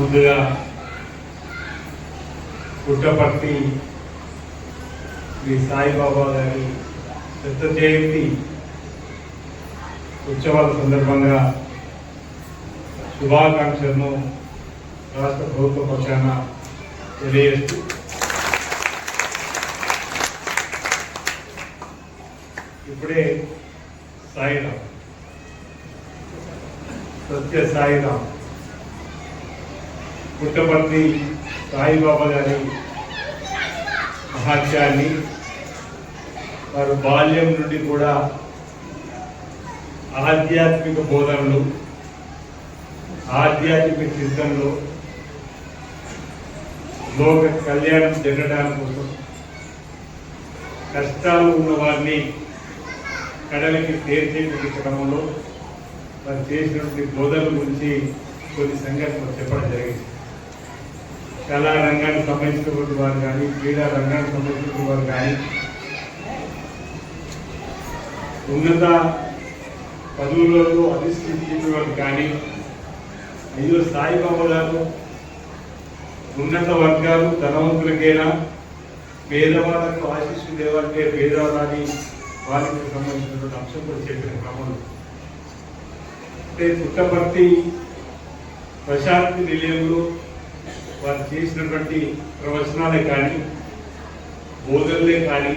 ముందుగా పుట్టపర్తి శ్రీ సాయిబాబా గారి పెద్ద జయంతి ఉత్సవాల సందర్భంగా శుభాకాంక్షలను రాష్ట్ర ప్రభుత్వ పక్షాన తెలియజేస్తూ ఇప్పుడే సాయిరామ్ సత్య సాయిరామ్. పుట్టపర్తి సాయిబాబా గారి మహాత్యాన్ని వారు బాల్యం నుండి కూడా ఆధ్యాత్మిక బోధనలు ఆధ్యాత్మిక చింతనలు లోక కళ్యాణం జరగడానికి కోసం కష్టాలు ఉన్న వారిని కడలికి తేర్చేటువంటి క్రమంలో వారు చేసినటువంటి బోధనల గురించి కొన్ని సంఘటనలు చెప్పడం జరిగింది. కళా రంగానికి సంబంధించినటువంటి వారు కానీ క్రీడా రంగానికి సంబంధించినటువంటి వారు కానీ ఉన్నత పదవులలో అధిష్ఠించిన వారు కానీ అయ్యో సాయిబాబా గారు ఉన్నత వర్గాలు ధనవంతులకైనా పేదవాళ్ళకు ఆశీస్సు లేవంటే పేదవాళ్ళని వారికి సంబంధించినటువంటి అంశం కూడా చెప్పిన క్రమంలో. అంటే పుట్టపర్తి ప్రశాంతి నిలయంలో వారు చేసినటువంటి ప్రవచనాలే కానీ బోధనలే కానీ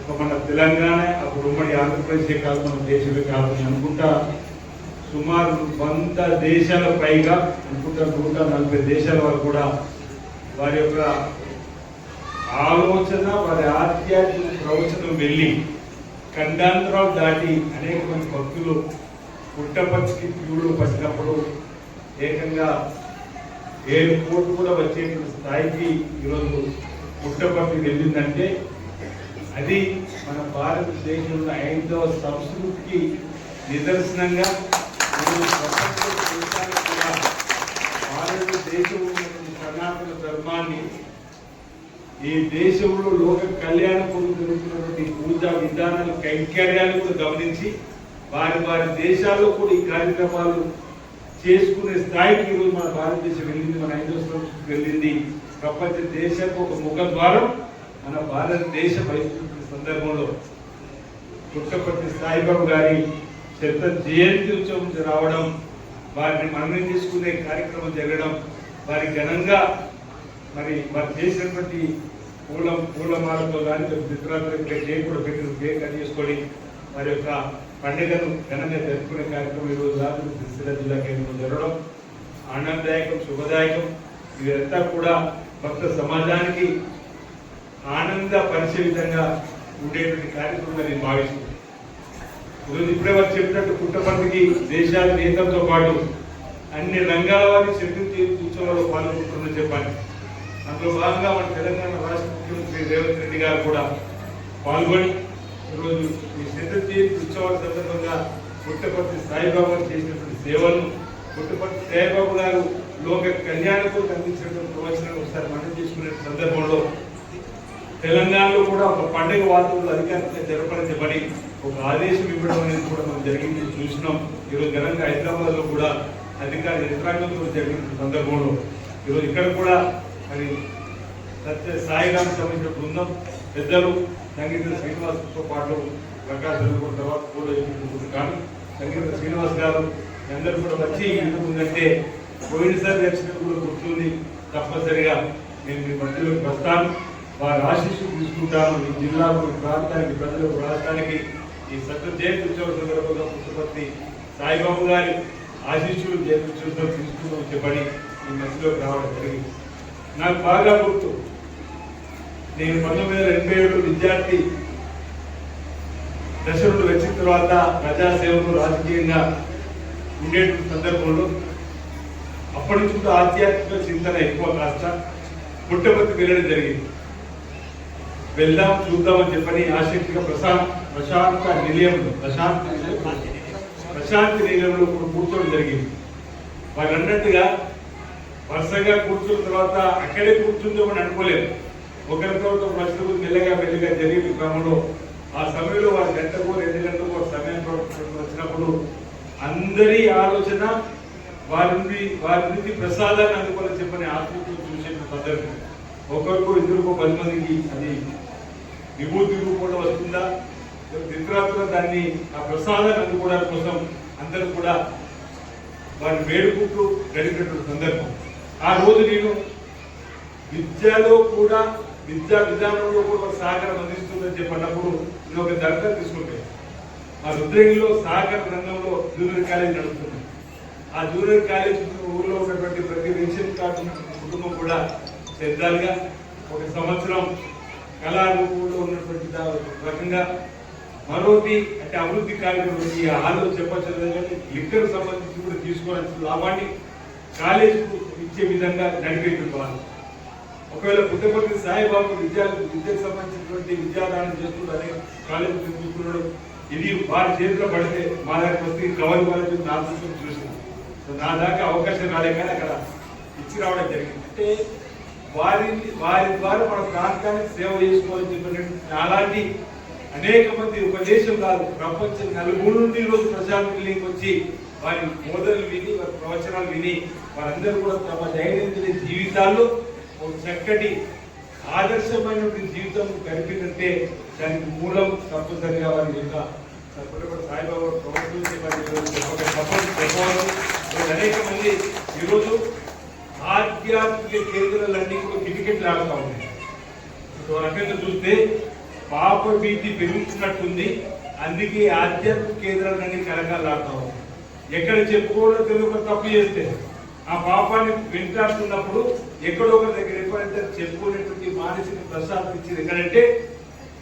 ఒక మన తెలంగాణ అప్పుడు ఉమ్మడి ఆంధ్రప్రదేశే కాదు మన దేశమే కాదు అనుకుంటా సుమారు వంద దేశాల పైగా అనుకుంటా నూట నలభై దేశాల వరకు కూడా వారి యొక్క ఆలోచన వారి ఆధ్యాత్మిక ప్రవచనం వెళ్ళి ఖండాంతరాలు దాటి అనేక మంది భక్తులు పుట్టపచ్చికి క్యూలో పట్టినప్పుడు ఏకంగా ఏడు కోట్లు కూడా వచ్చేటువంటి స్థాయికి ఈరోజు పుట్టపట్టి వెళ్ళిందంటే అది మన భారతదేశంలో ఐదవ సంస్కృతికి నిదర్శనంగా భారతదేశంలో సనాతన ధర్మాన్ని ఈ దేశంలో లోక కళ్యాణం జరుగుతున్నటువంటి పూజా విధానాలు కైంకర్యాలు కూడా గమనించి వారి వారి దేశాల్లో కూడా ఈ కార్యక్రమాలు చేసుకునే స్థాయికి ఈరోజు మన భారతదేశం వెళ్ళింది మన ఐదో సంస్కృతి వెళ్ళింది. ప్రపంచ దేశపు ఒక ముఖ ద్వారం మన భారతదేశ పరిస్థితి సందర్భంలో. పుట్టపర్తి సాయిబాబు గారి చెత్త జయంతి ఉత్సవం రావడం వారిని మనమే చేసుకునే కార్యక్రమం జరగడం వారి ఘనంగా మరి వారు చేసినటువంటి పూల పూలమాలతో కానీ చిత్రాలు కేక్ కూడా పెట్టిన కేక్ కట్ చేసుకొని వారి యొక్క పండుగను ఘనంగా జరుపుకునే కార్యక్రమం ఈరోజు రాత్రి సిరిసిల్ల జిల్లా కేంద్రంలో జరగడం. ఆనందదాయకం శుభదాయకం. ఇదంతా కూడా భక్త సమాజానికి ఆనందపరిచే విధంగా ఉండేటువంటి కార్యక్రమం నేను భావిస్తున్నాను. ఈరోజు ఇప్పుడే వారు చెప్పినట్టు పుట్టపర్తికి దేశాల నేతంతో పాటు అన్ని రంగాల వారి శక్తి ఉత్సవాల్లో పాల్గొంటుందని చెప్పాలి. అందులో భాగంగా మన తెలంగాణ రాష్ట్ర ముఖ్యమంత్రి రేవంత్ రెడ్డి గారు కూడా పాల్గొని ఈరోజు ఈ శతజీ ఉత్సవాల సందర్భంగా పుట్టపర్తి సాయిబాబా చేసినటువంటి సేవలు పుట్టపర్తి సాయిబాబు గారు లోక కళ్యాణకు అందించినటువంటి ప్రవచనాలు ఒకసారి మనం చేసుకునే సందర్భంలో తెలంగాణలో కూడా ఒక పండుగ వాతావరణంలో అధికారికంగా జరపడించబడి ఒక ఆదేశం ఇవ్వడం అనేది కూడా మనం జరిగింది. చూసినాం. ఈరోజు ఘనంగా హైదరాబాద్లో కూడా అధికార యంత్రాంగంతో జరిగిన సందర్భంలో ఈరోజు ఇక్కడ కూడా మరి సత్య సాయిరామ్ సంబంధించిన బృందం పెద్దలు సంగీత శ్రీనివాస్తో పాటు ప్రకాశ్ కూడా తర్వాత కూడా కానీ సంగీత శ్రీనివాస్ గారు అందరూ కూడా వచ్చి ఎందుకుందంటే పోయినసారి వచ్చిన కూడా గుర్తుంది తప్పనిసరిగా. నేను మీ మధ్యలోకి వస్తాను. వారి ఆశీస్సులు తీసుకుంటాను. ఈ జిల్లాకు ఈ ప్రాంతానికి ప్రజలకు రాష్ట్రానికి ఈ సత్య జయంతి ఉత్సవ సందర్భంగా ముఖ్యమంత్రి సాయిబాబు గారి ఆశీస్సులు జయంతి ఉత్సవం తీసుకుందామని చెప్పని ఈ మధ్యలోకి రావడం జరిగింది. నాకు బాగా గుర్తు. నేను పంతొమ్మిది వందల ఎనభై ఏడు విద్యార్థి దశ నుండి వచ్చిన తర్వాత ప్రజాసేవకు రాజకీయంగా ఉండేటువంటి సందర్భంలో అప్పటి నుంచి కూడా ఆధ్యాత్మిక చింతన ఎక్కువ కాస్త పుట్టపర్తి వెళ్ళడం జరిగింది. వెళ్దాం చూద్దామని చెప్పని ఆసక్తిగా ప్రశాంత్ ప్రశాంత నిలయంలో ప్రశాంత్ ప్రశాంతి నిలయంలో కూర్చోవడం జరిగింది. వాళ్ళు అన్నట్టుగా వరుసగా కూర్చున్న తర్వాత అక్కడే కూర్చుందామని అనుకోలేదు. ఒకరితో తర్వాత మనుషులకు మెల్లగా మెల్లగా జరిగిన క్రమంలో ఆ సమయంలో వారి గంటకు రెండు గంటలకు ఒక సమయం వచ్చినప్పుడు అందరి ఆలోచన వారి నుండి వారి నుంచి ప్రసాదాన్ని అందుకోవాలని చెప్పని ఆత్మతో చూసే సందర్భం ఒకరికో ఇద్దరికో పది మందికి అది విభూతి రూపంలో వస్తుందా? ఇతరాత్రులు దాన్ని ఆ ప్రసాదాన్ని అందుకోవడానికి కోసం అందరూ కూడా వారిని వేడుకుంటూ గడిపినటువంటి సందర్భం. ఆ రోజు నేను విద్యలో కూడా విద్యా విధానంలో కూడా ఒక సహకారం అందిస్తుందని చెప్పినప్పుడు నేను ఒక దర్శనం తీసుకుంటే మా రుద్రంగిలో సహకార రంగంలో జూనియర్ కాలేజ్ నడుస్తుంది. ఆ జూనియర్ కాలేజ్ ఊర్లో ఉన్నటువంటి ప్రతి రేషన్ కార్డు కుటుంబం కూడా పెద్దలుగా ఒక సంవత్సరం కళారూపంలో ఉన్నటువంటి రకంగా మరోటి అంటే అభివృద్ధి కార్యక్రమం ఈ హాల్లో చెప్పచ్చు కానీ లిక్కర్ సంబంధించి కూడా తీసుకోవాల్సిన లాభాన్ని కాలేజీకు ఇచ్చే విధంగా నడిపేటువంటి వాళ్ళు. ఒకవేళ పుట్టపర్తి సాయిబాబు విద్యా విద్యకు సంబంధించినటువంటి విద్యాదానం చేస్తున్నారని కాలేజీ తీసుకున్నాడు ఇది వారి చేతిలో పడితే మా దగ్గర వస్తే కవర్ వాళ్ళకి నా దృష్టిలో చూసింది. సో నా దాకా అవకాశం రాలే కానీ అక్కడ ఇచ్చి రావడం జరిగింది. అంటే వారిని వారి ద్వారా మన ప్రాంతానికి సేవ చేసుకోవాలని చెప్పినటువంటి అలాంటి అనేక మంది ఒక దేశం కాదు. ప్రపంచం నలుగురు నుండి ఈరోజు ప్రజాప్రతినిధికి వచ్చి వారి బోధనలు విని వారి ప్రవచనాలు విని వారందరూ కూడా తమ దైనందిన జీవితాల్లో ఒక చక్కటి ఆదర్శమైనటువంటి జీవితం గడిపినట్టే దానికి మూలం తప్పనిసరిగా వారి యొక్క పుట్టపర్తి సాయిబాబా ప్రవర్తించే అనేక మంది ఈరోజు ఆధ్యాత్మిక కేంద్రాలన్నీ కూడా కిటికెట్లు ఆడుతూ ఉన్నాయి. ఒక రకంగా చూస్తే పాప భీతి పెరుగుతున్నట్టుంది. అందుకే ఆధ్యాత్మిక కేంద్రాలన్నీ కలకాలాడుతూ ఉన్నాయి. ఎక్కడ చెప్పుకోవడం తెలుగు తప్పు చేస్తే ఆ పాపాన్ని వెంటాడుతున్నప్పుడు ఎక్కడో ఒక దగ్గర ఎప్పుడైతే చెప్పుకునేటువంటి మానసిక ప్రసాదం ఇచ్చింది ఎక్కడంటే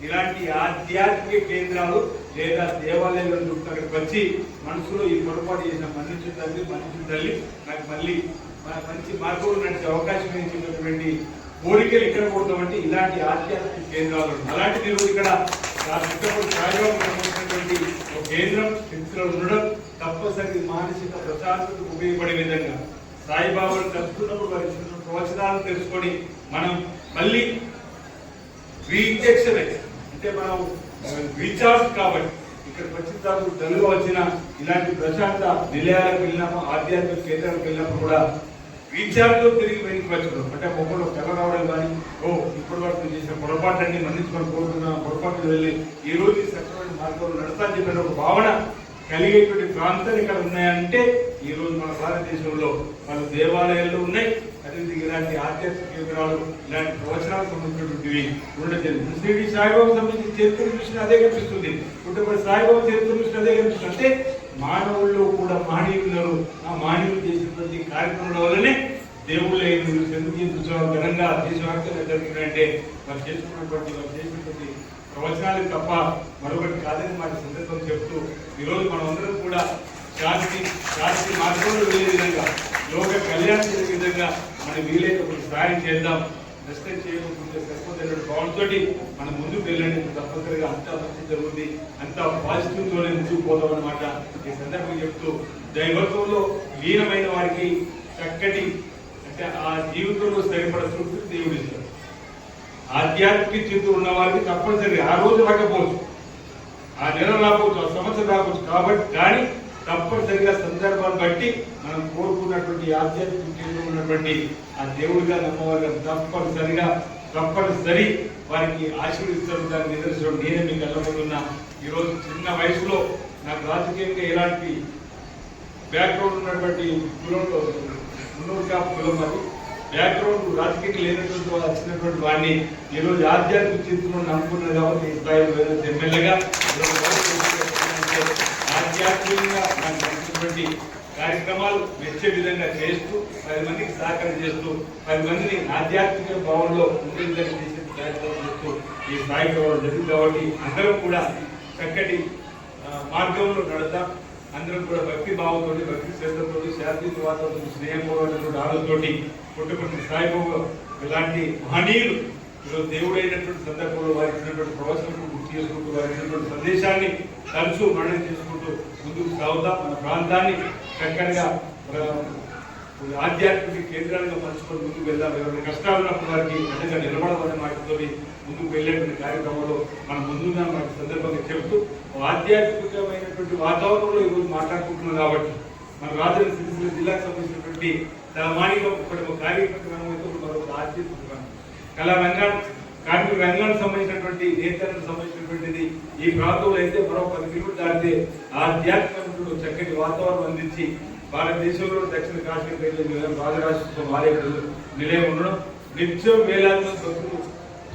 ఇలాంటి ఆధ్యాత్మిక కేంద్రాలు లేదా దేవాలయాలు అక్కడికి వచ్చి మనసులో ఈ పొరపాటు చేసిన మనిషి తల్లి మన్నించు తల్లి నాకు మళ్ళీ మంచి మార్గంలో నడిచే అవకాశం ఇచ్చినటువంటి కోరికలు ఇక్కడ కూడదామంటే ఇలాంటి ఆధ్యాత్మిక కేంద్రాలు ఉన్నాయి. అలాంటిది ఇక్కడ ఆ ఒక కేంద్రం స్థితిలో ఉండడం తప్పనిసరి మానసిక ప్రశాంతతకు ఉపయోగపడే విధంగా సాయిబాబాను కలుసుకున్నప్పుడు వారి ఇచ్చిన తెలుసుకొని మనం మళ్ళీ రీఇంజెక్షన్ అంటే మనం రీఛార్జ్ కాబట్టి ఇక్కడికి వచ్చిన తర్వాత తెలుగు వచ్చిన ఇలాంటి ప్రశాంత నిలయాలకు వెళ్ళినాము ఆధ్యాత్మిక కేంద్రాలకు వెళ్ళినప్పుడు కూడా రీఛార్జ్ తిరిగి వెనక్కి వచ్చడం అంటే మొక్కలు తెల్ల రావడం కానీ ఓ ఇప్పటి వరకు నేను చేసిన పొరపాటుని మన్నించుకొని కోరుతున్న పొరపాటు వెళ్ళి ఈ రోజు ఈ సక్రమైన మార్గంలో నడతా చెప్పిన ఒక భావన కలిగేటువంటి ప్రాంతాలు ఇక్కడ ఉన్నాయంటే ఈ రోజు మన భారతదేశంలో మన దేవాలయాల్లో ఉన్నాయి. అదే ఇలాంటి ఆధ్యాత్మిక కేంద్రాలు ఇలాంటి ప్రవచనాలకు సంబంధించినటువంటివి ఉండదు ముస్లిం సాయిబాబు సంబంధించి చరిత్ర చూసిన అదే కనిపిస్తుంది. పుట్టపడి సాయిబాబు చరిత్ర చూసిన అదే కనిపిస్తుంది. అంటే మానవుల్లో కూడా మానవులు ఆ మానవులు చేసినటువంటి కార్యక్రమాల వల్లనే దేవుళ్ళ ఎందుకు ఘనంగా దేశవ్యాప్తంగా జరుగుతున్నాయంటే వారు చేసుకున్నటువంటి వారు చేసినటువంటి ప్రవచనాలు తప్ప మరొకటి కాదని మాట సందర్భం చెప్తూ ఈరోజు మనం కూడా శాంతి శాంతి మార్గంలో వెళ్ళే విధంగా లోక కళ్యాణం చేసే విధంగా మనం వీలైతే ఒక సాయం చేద్దాం. రెస్పెక్ట్ చేయకుండా సరిపోతున్న భావంతో మనం ముందుకు వెళ్ళండి. తప్పనిసరిగా అంతా మంచి జరుగుతుంది అంతా పాజిటివ్తోనే ముందుకు పోతాం అనమాట ఈ సందర్భంగా చెప్తూ దైవత్వంలో లీనమైన వారికి చక్కటి అంటే ఆ జీవితంలో సరిపడ తృప్తి దేవుడు ఇస్తాడు ఆధ్యాత్మిక చింతన ఉన్న వారికి తప్పనిసరిగా ఆ రోజు రాకపోవచ్చు. ఆ నెల రాకపోవచ్చు ఆ సంవత్సరం రాకపోవచ్చు. కాబట్టి కానీ తప్పనిసరిగా సందర్భాన్ని బట్టి మనం కోరుకున్నటువంటి ఆధ్యాత్మిక ఉన్నటువంటి ఆ దేవుడిగా నమ్మవారు తప్పనిసరిగా తప్పనిసరి వారికి ఆశీర్వదిస్తారు దాని నిదర్శనం. నేనే మీకు వెళ్ళబోతున్నా ఈరోజు చిన్న వయసులో నాకు రాజకీయంగా ఎలాంటి బ్యాక్గ్రౌండ్ ఉన్నటువంటి కులంలో మున్నూరు కాపు కులం అది బ్యాక్గ్రౌండ్ రాజకీయంగా లేనటువంటి వచ్చినటువంటి వాడిని ఈరోజు ఆధ్యాత్మిక చింతను నమ్ముకున్నది కాబట్టి ఈ స్థాయిలో వేరే ఎమ్మెల్యేగా ఆధ్యాత్మికంగా నాకు నచ్చినటువంటి కార్యక్రమాలు మెచ్చే విధంగా చేస్తూ పది మందికి సహకారం చేస్తూ పది మందిని ఆధ్యాత్మిక భావంలో ఉండే విధంగా చేసే ప్రయత్నం చేస్తూ ఈ స్థాయికి రావడం జరిగింది కాబట్టి అందరం కూడా చక్కటి మార్గంలో నడతాం అందరం కూడా భక్తి భావంతో భక్తి శ్రద్ధతో శాంతి వాతావరణం స్నేహపూర్వకమైనటువంటి ఆలోచనతోటి పుట్టుకున్న సాయిబాబు ఇలాంటి మహనీయులు ఈరోజు దేవుడైనటువంటి సందర్భంలో వారికి ఇచ్చినటువంటి ప్రవచనం చేసుకుంటూ వారికి ఇచ్చినటువంటి సందేశాన్ని తరచూ మరణం చేసుకుంటూ ముందుకు సాగుతాం. మన ప్రాంతాన్ని చక్కగా ఆధ్యాత్మిక కేంద్రాలుగా మలుచుకొని ముందుకు వెళ్దాం. ఎవరైనా కష్టాలు ఉన్నప్పుడు వారికి అండగా నిలబడమనే మాటతో ముందుకు వెళ్ళేటువంటి కార్యక్రమంలో మనం ముందుగా మనకి సందర్భంగా చెబుతూ ఆధ్యాత్మికమైనటువంటి వాతావరణంలో ఈరోజు మాట్లాడుకుంటున్నాం కాబట్టి మన రాజధాని సిరిసిల్ల జిల్లాకు సంబంధించినటువంటి తన ఒకటి ఒక కార్యక్రమం అయితే మరొక ఆధ్యాత్మిక కళా రంగాన్ని కార్మిక రంగానికి సంబంధించినటువంటి నేతలకు సంబంధించినటువంటిది ఈ ప్రాంతంలో అయితే మరో పది కిలోమీటర్లు దాటితే ఆధ్యాత్మిక చక్కటి వాతావరణం అందించి భారతదేశంలో దక్షిణ కాశ్మీర్ రాజరాజ ఆలయ నిలయం ఉండడం నిత్యం వేలాది మంది భక్తులు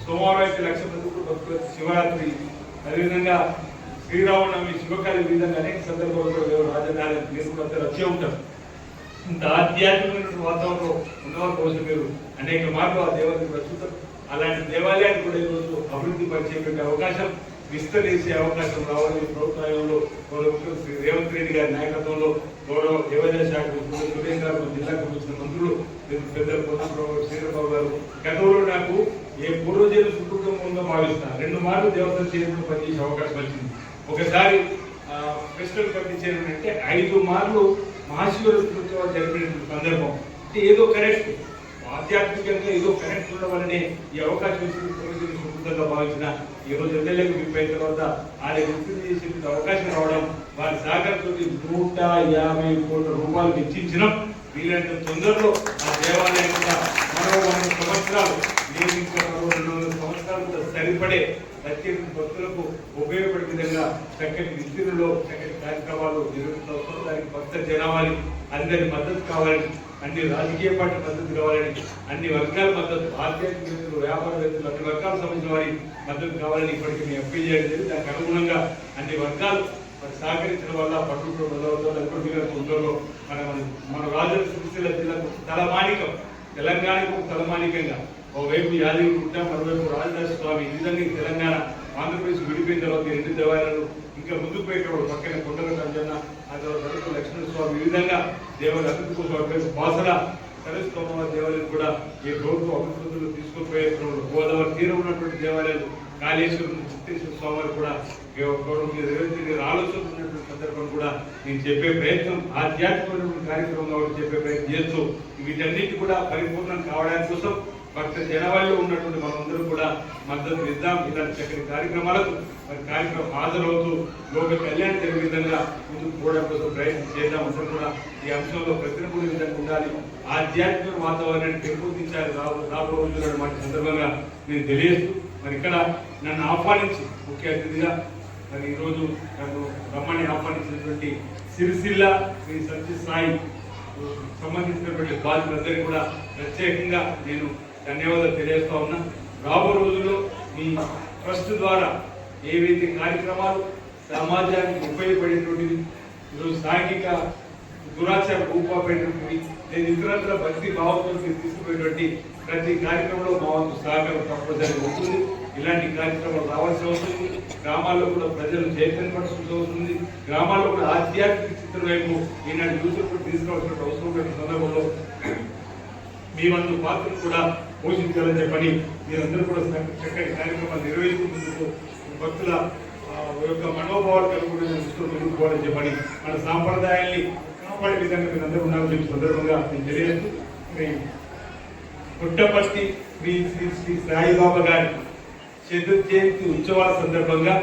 సోమవారం అయితే లక్ష భక్తులు శివరాత్రి అదేవిధంగా శ్రీరామనవమి శుభకాలి విధంగా అనేక సందర్భాల్లో రాజధాని మీరు వచ్చే ఉంటారు. ఇంత ఆధ్యాత్మిక వాతావరణంలో ఉన్నవారి కోసం మీరు అనేక మార్లు ఆ దేవాలయం ప్రస్తుతం అలాంటి దేవాలయాన్ని కూడా ఈరోజు అభివృద్ధి పరిచేటువంటి అవకాశం విస్తరించే అవకాశం రావాలి. ప్రభుత్వంలో గౌరవ ముఖ్యమంత్రి రేవంత్ రెడ్డి గారి నాయకత్వంలో గౌరవ దేవాదాయ శాఖ మంత్రులు సురేంద్ర జిల్లాకు వచ్చిన మంత్రులు పెద్దలు పొన్నప్రభు శ్రీరాబాబు గారు. గతంలో నాకు ఏ పూర్వజీలు సుకృతంగా భావిస్తాను రెండు మార్లు దేవతల చేతులు పనిచేసే అవకాశం వచ్చింది. ఒకసారి ఫెస్టివల్ పట్టించారు అంటే ఐదు మార్లు మహాశివరాత్రి జరిపిన సందర్భం. అంటే ఏదో కరెక్ట్. ఆధ్యాత్మికంగా ఏదో కనెక్ట్ ఉండడం వల్లనే ఈ అవకాశం ఇచ్చింది సుకృతంగా భావించిన ఈ రోజు ఎమ్మెల్యేకి విప్పైన తర్వాత ఆయన గుర్తింపు చేసే అవకాశం రావడం వారి సహకారంతో నూట యాభై కోట్ల రూపాయలు వెచ్చించడం వీలైనంత తొందరలో ఆ దేవాలయం కూడా మరో వంద సంవత్సరాలు నేను సరిపడే ప్రత్యేక భక్తులకు ఉపయోగపడే విధంగా చక్కటి విస్తీర్ణలో చక్కటి కార్యక్రమాలు నిర్వహిస్తున్న దానికి భక్త జనాభాని అందరి మద్దతు కావాలని అన్ని రాజకీయ పార్టీ మద్దతు కావాలని అన్ని వర్గాల మద్దతు భారతీయ వ్యాపారవేత్తలు అన్ని వర్గాలకు సంబంధించిన వారి మద్దతు కావాలని ఇప్పటికీ మేము అప్పీల్ చేయడం దానికి అనుగుణంగా అన్ని వర్గాలు మరి సహకరించడం వల్ల పట్టుకుంటూ మొదలవుతుంది అది కూడా మీరు తొందరలో మన మన- మన రాజన్న సిరిసిల్ల జిల్లాకు తలమానికం తెలంగాణకు తలమానికంగా ఓవైపు యాదగిరి గుట్ట మరోవైపు రాజదాస్ స్వామి నిజంగా విధంగా తెలంగాణ ఆంధ్రప్రదేశ్ విడిపోయిన తర్వాత రెండు దేవాలయాలు ఇంకా ముందుకు పోయేటప్పుడు పక్కన కొండల కంజన్న ఆ తర్వాత లక్ష్మణ స్వామి ఈ విధంగా దేవాలయ అభివృద్ధి కోసం అటువైపు బాసల సరస్వమ్మ దేవాలయం కూడా ఈ ప్రభుత్వ అభివృద్ధులు తీసుకుపోయే గోదావరి తీరం ఉన్నటువంటి దేవాలయాలు కాళేశ్వరం చిత్తేశ్వర స్వామి కూడా గౌరవం ఆలోచన ఉన్నటువంటి సందర్భం కూడా నేను చెప్పే ప్రయత్నం ఆధ్యాత్మికమైనటువంటి కార్యక్రమం కాబట్టి చెప్పే ప్రయత్నం చేస్తూ వీటన్నిటి కూడా పరిపూర్ణం కావడానికి కోసం భక్త జనవాళ్ళు ఉన్నటువంటి మనందరూ కూడా మద్దతు ఇద్దాం. ఇలాంటి చక్కటి కార్యక్రమాలకు మరి కార్యక్రమం హాజరవుతూ లోక కళ్యాణం జరిగే విధంగా ముందుకు పోవడం కోసం ప్రయత్నం చేద్దాం. అందరూ కూడా ఈ అంశంలో ప్రతినిధుల విధంగా ఉండాలి. ఆధ్యాత్మిక వాతావరణాన్ని పెంపొందించాలి. రాబో రాబో రోజులు మాట సందర్భంగా నేను తెలియజేస్తూ మరి ఇక్కడ నన్ను ఆహ్వానించి ముఖ్య అతిథిగా మరి ఈరోజు నన్ను రమ్మని ఆహ్వానించినటువంటి సిరిసిల్ల శ్రీ సత్య సాయి సంబంధించినటువంటి బాధ్యులందరికీ కూడా ప్రత్యేకంగా నేను ధన్యవాదాలు తెలియజేస్తా ఉన్నా. రాబో రోజుల్లో మీ ట్రస్ట్ ద్వారా ఏవైతే కార్యక్రమాలు సమాజానికి ఉపయోగపడేటువంటివి ఈరోజు సాంఘిక దురాచార రూపాపేటటువంటి నేను ఇతరత్ర భక్తి భావంతో తీసుకుపోయేటువంటి ప్రతి కార్యక్రమంలో మా వంతు సహకారం తప్పనిసరిగా ఉంటుంది. ఇలాంటి కార్యక్రమాలు రావాల్సి వస్తుంది గ్రామాల్లో కూడా ప్రజలు చైతన్యపరచాల్సి వస్తుంది గ్రామాల్లో కూడా ఆధ్యాత్మిక చిత్రం వైపు ఈనాటి యూతులు కూడా తీసుకోవాల్సిన అవసరం లేని సందర్భంలో మీ వంతు పాత్రను కూడా పోషించాలని చెప్పని మీరందరూ కూడా చక్కటి కార్యక్రమాలు నిర్వహిస్తున్నందుకు భక్తుల యొక్క మనోభావాలు కలుగుకునే దృష్టిలో ముందుకు పోవాలని చెప్పని మన సాంప్రదాయాన్ని కాపాడే విధంగా మీరు అందరూ ఉన్నారని చెప్పి సందర్భంగా నేను తెలియజేస్తూ పుట్టపర్తి శ్రీ శ్రీ శ్రీ సాయిబాబా గారి చతుర్థ జయంతి ఉత్సవాల సందర్భంగా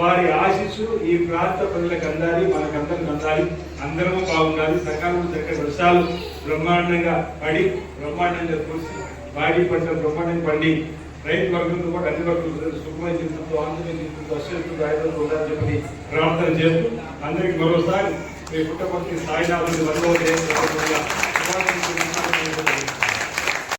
వారి ఆశీస్సులు ఈ ప్రాంత ప్రజలకు అందాలి మనకందరికి అందాలి అందరము బాగుండాలి. సకాలంలో చక్కటి వర్షాలు బ్రహ్మాండంగా పడి బ్రహ్మాండంగా కురిసి బాడీ పంటలు బ్రహ్మాండంగా పండి రైతు వర్గంతో పాటు అన్ని వర్గాలు సుఖమైన జీవితంతో ఆంధ్రమైన జీవితంతో అశ్వతంతో ఆయుధంతో ఉండాలని చెప్పి ప్రార్థన చేస్తూ అందరికీ మరోసారి మీ పుట్టపర్తి సాయినాథుని వర్గం